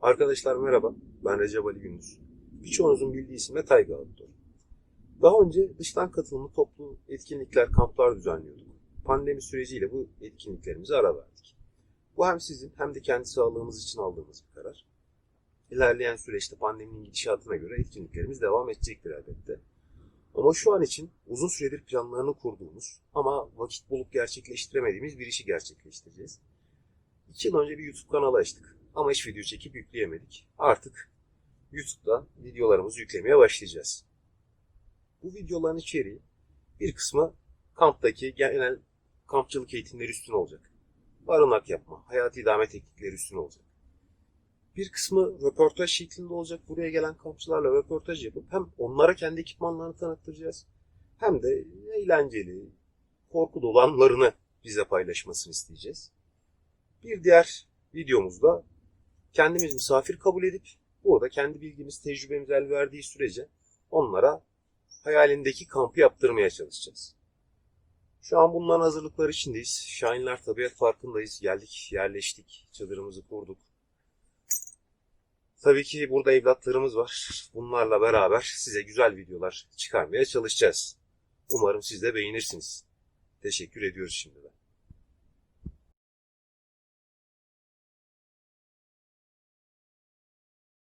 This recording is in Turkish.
Arkadaşlar merhaba, ben Recep Ali Gündüz. Birçoğunuzun bildiği isimle Tayga Outdoor. Daha önce dıştan katılımlı toplu etkinlikler, kamplar düzenliyorduk. Pandemi süreciyle bu etkinliklerimize ara verdik. Bu hem sizin hem de kendi sağlığımız için aldığımız bir karar. İlerleyen süreçte pandeminin gidişatına göre etkinliklerimiz devam edecektir elbette. Ama şu an için uzun süredir planlarını kurduğumuz ama vakit bulup gerçekleştiremediğimiz bir işi gerçekleştireceğiz. İki yıl önce bir YouTube kanalı açtık. Ama hiç video çekip yükleyemedik. Artık YouTube'da videolarımızı yüklemeye başlayacağız. Bu videoların içeriği bir kısmı kamptaki genel kampçılık eğitimleri üstüne olacak. Barınak yapma, hayati idame teknikleri üstüne olacak. Bir kısmı röportaj şeklinde olacak. Buraya gelen kampçılarla röportaj yapıp hem onlara kendi ekipmanlarını tanıttıracağız. Hem de eğlenceli, korku dolu anlarını bize paylaşmasını isteyeceğiz. Bir diğer videomuzda kendimiz misafir kabul edip burada kendi bilgimiz, tecrübemiz el verdiği sürece onlara hayalindeki kampı yaptırmaya çalışacağız. Şu an bunların hazırlıkları içindeyiz. Şahinler Tabiat Parkı'ndayız. Geldik, yerleştik, çadırımızı kurduk. Tabii ki burada evlatlarımız var. Bunlarla beraber size güzel videolar çıkarmaya çalışacağız. Umarım siz de beğenirsiniz. Teşekkür ediyoruz şimdiden.